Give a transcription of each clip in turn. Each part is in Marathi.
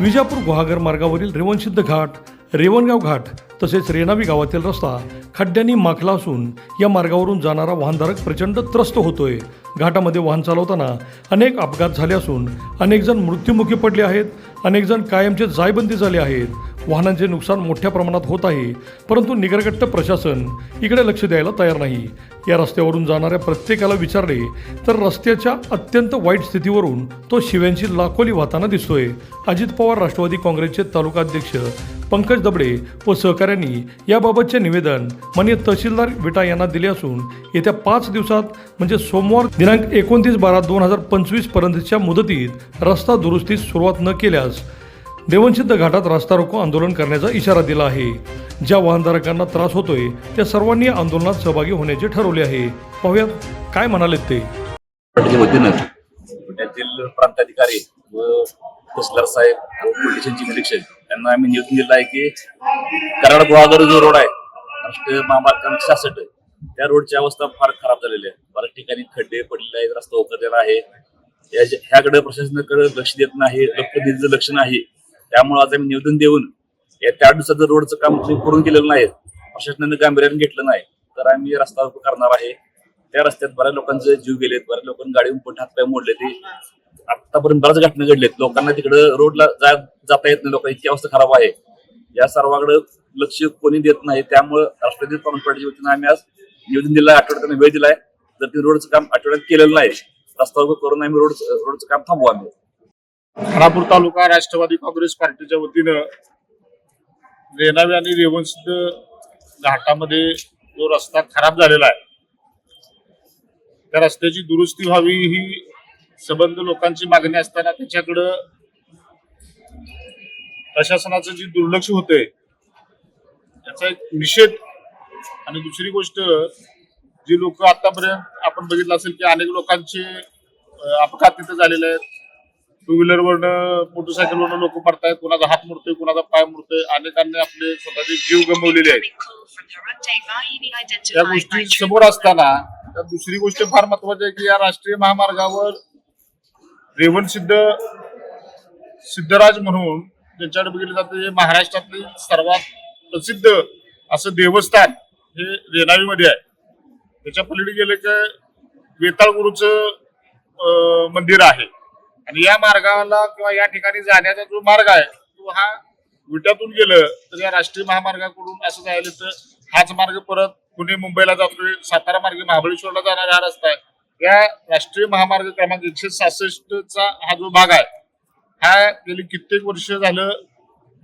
विजापूर गुहागर मार्गावरील रेवणसिद्ध घाट रेवणगाव घाट तसेच रेणावी गावातील रस्ता खड्ड्यांनी माखला असून या मार्गावरून जाणारा वाहनधारक प्रचंड त्रस्त होतोय. घाटामध्ये वाहन चालवताना अनेक अपघात झाले असून अनेक जण मृत्युमुखी पडले आहेत अनेक जण कायमचे जायबंदी झाले आहेत. वाहनांचे नुकसान मोठ्या प्रमाणात होत आहे परंतु निगरगट्ट प्रशासन इकडे लक्ष द्यायला तयार नाही. या रस्त्यावरून जाणाऱ्या प्रत्येकाला विचारले तर रस्त्याच्या अत्यंत वाईट स्थितीवरून तो शिव्यांची लाखोली वाहताना दिसतोय. अजित पवार राष्ट्रवादी काँग्रेसचे तालुका अध्यक्ष पंकज दबडे व सहकाऱ्यांनी याबाबतचे निवेदन माननीय तहसीलदार विटा यांना दिले असून येत्या पाच दिवसात म्हणजे सोमवार दिनांक एकोणतीस बारा दोन हजार पंचवीसपर्यंतच्या मुदतीत रस्ता दुरुस्तीस सुरुवात न केल्यास देवनसिद्ध घाटात रस्ता रोको आंदोलन करण्याचा इशारा दिला आहे. ज्या वाहनधारकांना त्रास होतोय त्या सर्वांनी या आंदोलनात सहभागी होण्याचे ठरवले आहे. पाहूयात काय म्हणालेत ते. पुण्यातील प्रांताधिकारी व तहसीलदार साहेब पोलीस स्टेशनचे निरीक्षक यांना आम्ही निवेदन दिलं आहे की कराड गुहागर जो रोड आहे राष्ट्रीय महामार्ग सहासष्ट त्या रोडची अवस्था फार खराब झालेली आहे. बऱ्याच ठिकाणी खड्डे पडलेले आहेत रस्ता उकरलेला आहे. या- ह्याकडे प्रशासनाकडे लक्ष देत नाही लोकप्रतिनिधीचं लक्ष नाही. त्यामुळे आज आम्ही निवेदन देऊन या चार दिवसात जर रोडचं काम करून गेलेलं केलेलं नाही प्रशासनाने गांभीर्याने घेतलं नाही तर आम्ही रस्ता रोको करणार आहे. त्या रस्त्यात बऱ्याच लोकांचे जीव गेलेत बऱ्याच लोकांनी गाडीहून पण हात पाय मोडले ते. आतापर्यंत बऱ्याच घटना घडलेत. लोकांना तिकडे रोडला जा जाता येत नाही लोकांची इतकी अवस्था खराब आहे. या सर्वाकडे लक्ष कोणी देत नाही त्यामुळे राष्ट्रवादी काँग्रेस पार्टीच्या वतीनं आम्ही आज निवेदन दिलं आहे आठवड्यात वेळ दिलाय. जर ते रोडचं काम आठवड्यात केलेलं नाही रस्ता रोको करून आम्ही रोड रोडचं काम थांबवू आम्ही. खानापूर तालुका राष्ट्रवादी काँग्रेस पार्टीच्या वतीनं रेणावे आणि रेवणसिद्ध घाटामध्ये जो रस्ता खराब झालेला आहे त्या रस्त्याची दुरुस्ती व्हावी ही संबंध लोकांची मागणी असताना त्याच्याकडं प्रशासनाचं जे दुर्लक्ष होते त्याचा एक निषेध. आणि दुसरी गोष्ट जी लोक आतापर्यंत आपण बघितलं असेल की अनेक लोकांचे अपघात तिथे झालेले आहेत. टू व्हीलर वरनं मोटरसायकल वरनं लोक पडतायत. कुणाचा हात मोडतोय कुणाचा पाय मोडतोय. अनेकांनी आपले स्वतःचे जीव गमवलेले आहेत. या गोष्टी समोर असताना दुसरी गोष्ट फार महत्वाची आहे की या राष्ट्रीय महामार्गावर रेवण सिद्ध सिद्धराज म्हणून ज्यांच्याकडे बघितलं जातं हे महाराष्ट्रातले सर्वात प्रसिद्ध असं देवस्थान हे रेणावीमध्ये आहे. त्याच्या पलीकडे गेले की वेताळ गुरुचं अं, मंदिर आहे. आणि या मार्गाला किंवा या ठिकाणी जाण्याचा जो मार्ग आहे तो हा विट्यातून गेलं तर या राष्ट्रीय महामार्गाकडून असं जायला तर हाच मार्ग परत पुणे मुंबईला जातोय सातारा मार्गे महाबळेश्वरला जाणारा हा रस्ता आहे. या राष्ट्रीय महामार्ग क्रमांक एकशे सहासष्टचा हा जो भाग आहे हा गेली कित्येक वर्ष झालं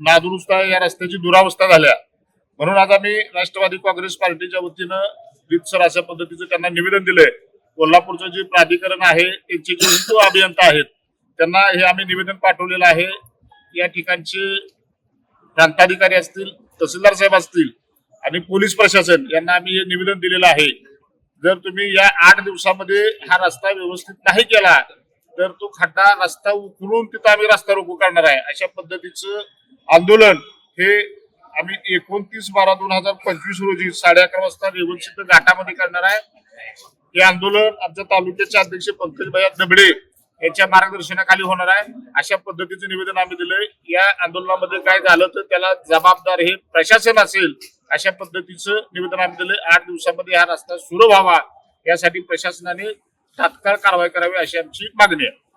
नादुरुस्त आहे या रस्त्याची दुरावस्था झाल्या. म्हणून आज आम्ही राष्ट्रवादी काँग्रेस पार्टीच्या वतीनं रितसर अशा पद्धतीचं त्यांना निवेदन दिलंय. कोल्हापूरचं जे प्राधिकरण आहे त्यांचे जे हिंदू अभियंता आहेत त्यांना हे आम्ही निवेदन पाठवलेलं आहे. या ठिकाणचे प्रांताधिकारी असतील तहसीलदार साहेब असतील आणि पोलीस प्रशासन यांना आम्ही हे निवेदन दिलेलं आहे. जर तुम्ही या आठ दिवसामध्ये हा रस्ता व्यवस्थित नाही केला तर तो खड्डा रस्ता उकरून तिथं आम्ही रस्ता रोको करणार आहे. अशा पद्धतीचं आंदोलन हे आम्ही एकोणतीस बारा दोन हजार पंचवीस रोजी साडे अकरा वाजता रेवणसिद्ध घाटामध्ये करणार आहे. हे आंदोलन आमच्या तालुक्याचे अध्यक्ष पंकजभाई दबडे यांच्या मार्गदर्शनाखाली होणार आहे. अशा पद्धतीचं निवेदन आम्ही दिलंय. या आंदोलनामध्ये काय झालं तर त्याला जबाबदार हे प्रशासन असेल अशा पद्धतीचं निवेदन आम्ही दिलंय. आठ दिवसामध्ये हा रस्ता सुरू व्हावा यासाठी प्रशासनाने तात्काळ कारवाई करावी अशी आमची मागणी आहे.